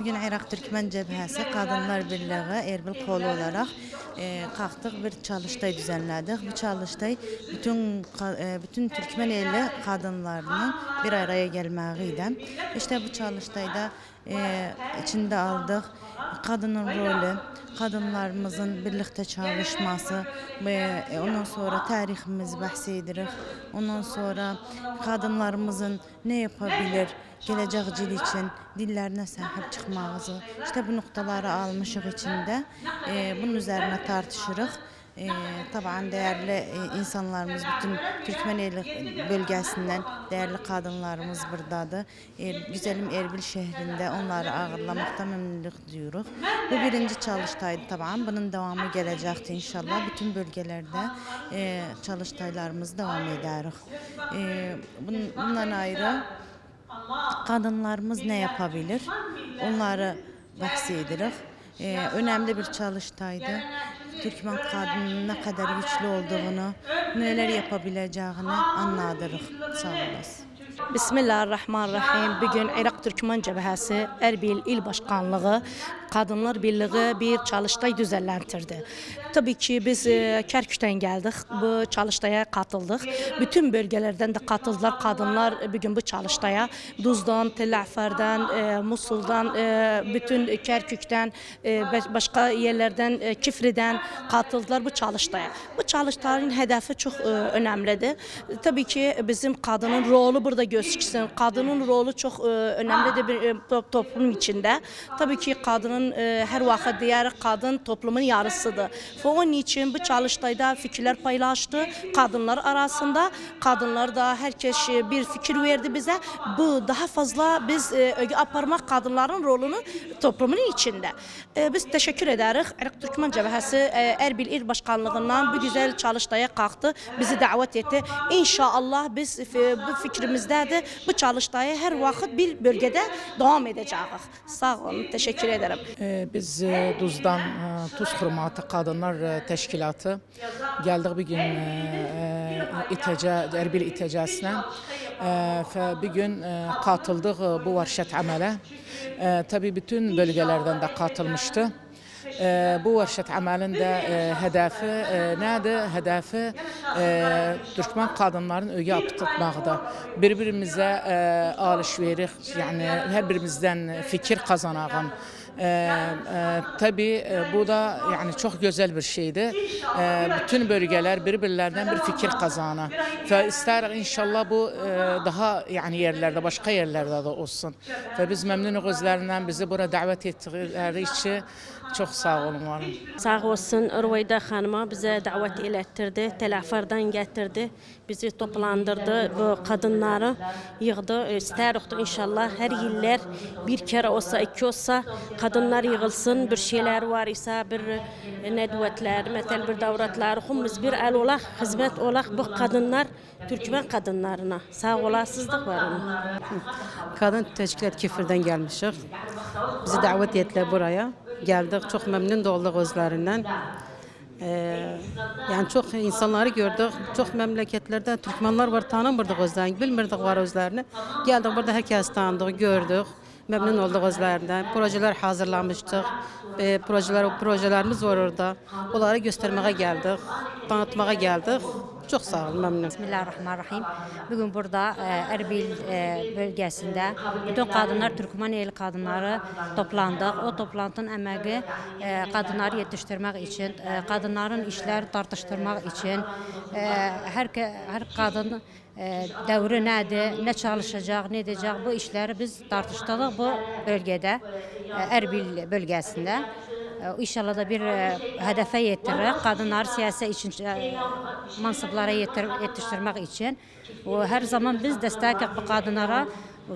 Bugün Irak Türkmen Cebhesi Kadınlar Birliği Erbil kolu olarak e, kalktık bir çalıştay düzenledik. Bu çalıştay bütün e, bütün Türkmen eli kadınlarının bir araya gelmeğiydi. İşte bu çalıştayda e, içinde aldık kadının rolü, kadınlarımızın birlikte çalışması ve e, ondan sonra tarihimizi bahsedirik. Ondan sonra kadınlarımızın ne yapabilir, gelecek yıl için dillerine sahip çıkmağızı, işte bu noktaları almışık içinde. E, bunun üzerine tartışırıq. E, taban değerli e, insanlarımız bütün Türkmeneli bölgesinden değerli kadınlarımız buradadır. E, güzelim Erbil şehrinde onları ağırlamakta memnunluk duyuyoruz. Bu birinci çalıştaydı taban. Bunun devamı gelecekti inşallah. Bütün bölgelerde e, çalıştaylarımız devam ederiz. E, bun- bundan ayrı kadınlarımız ne yapabilir? Onları bahsedirik. Ee, önemli bir çalıştaydı. Türkmen kadının ne kadar güçlü olduğunu, neler yapabileceğini anladırıq. Sağ olasın. Bismillahirrahmanirrahim. Bugün Irak Türkmen Cebhesi Erbil İl Başkanlığı Kadınlar Birliği bir çalıştay düzenlendirdi. Tabii ki biz e, Kerkük'ten geldik. Bu çalıştaya katıldık. Bütün bölgelerden de katıldılar kadınlar bugün bu çalıştaya. Duz'dan, Tel Afer'den, e, Musul'dan, e, bütün Kerkük'ten, baş- başka yerlerden, Kifri'den katıldılar bu çalıştaya. Bu çalıştayın hedefi çok önemlidir. Tabii ki bizim kadının rolü burada gözüksün. Kadının rolü çok önemlidir bir to- toplum içinde. Tabii ki kadının e, her vakit diğer kadın toplumun yarısıdır. Ve onun için bu çalıştayda fikirler paylaştı kadınlar arasında. Kadınlar da herkes e, bir fikir verdi bize. Bu daha fazla biz e, öge aparmak kadınların rolünü toplumun içinde. E, biz teşekkür ederiz. Irak Türkmen Cebhesi e, Erbil İl Başkanlığından bu güzel çalıştaya kalktı. Bizi davet etti. İnşallah biz e, bu fikrimizdedir. Bu çalıştaya her vakit bir bölgede devam edeceğiz. Sağ olun. Teşekkür ederim. Ee, Biz e, Duz'dan e, Tuz Hurmatı Kadınlar e, Teşkilatı geldik bir gün İTC, Erbil İTC'sine e, ve bir gün katıldık e, bu varşet amele. E, Tabii bütün bölgelerden de katılmıştı. E, bu varşet amelin de e, hedefi e, nedir? Hedefi e, Türkmen kadınların öge tutmaqda. Birbirimize e, alışveriş, yani her birimizden fikir kazanağın. Ee, e, tabii e, bu da yani çok güzel bir şeydi. Ee, bütün bölgeler birbirlerinden bir fikir kazana. Ve isterik inşallah bu e, daha yani yerlerde başka yerlerde de olsun. Ve biz memnunuz özlerinden bizi buraya davet ettikleri için çok sağ olun var. Sağ olsun Rüveyda Hanım'a bize davet ilettirdi. Telaferden getirdi. Bizi toplandırdı. Bu kadınları yığdı. İsterik inşallah her yıllar bir kere olsa iki olsa kadınlar yığılsın. Bir şeyler var ise bir nedvetler, metal bir davratlar. Humuz bir el olak, hizmet olak bu kadınlar Türkmen kadınlarına. Sağ olasızlık var onun. Kadın Teşkilat Kifir'den gelmişik. Bizi davet ettiler buraya. Geldik, çok memnun olduk özlerinden. Ee, yani çok insanları gördük, çok memleketlerden Türkmenler var tanımırdık özlerini, bilmirdik var özlerini. Geldik burada herkes tanıdık, gördük. Memnun olduk özlerinden. Projeler hazırlamıştık. Ee, projeler, projelerimiz var orada. Onları göstermeye geldik, tanıtmaya geldik. Çok sağ olun, memnun. Bismillahirrahmanirrahim. Bugün burada e, Erbil e, bölgesinde bütün kadınlar, Türkmeneli kadınları toplandık. O toplantının emeği e, kadınları yetiştirmek için, e, kadınların işleri tartıştırmak için, e, her, her kadın e, devri nedir, ne çalışacak, ne edecek bu işleri biz tartıştık bu bölgede, e, Erbil bölgesinde. E, İnşallah da bir hedefe yetirir. Kadınlar siyasi için mansıplara yetir, yetiştirmek için. Her zaman biz destek bu kadınlara.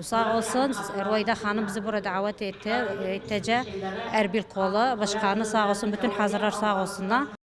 Sağ olsun Rüveyda Hanım bizi burada davet etti. E, İTC Erbil Kolu Başkanı sağ olsun bütün hazırlar sağ olsunlar.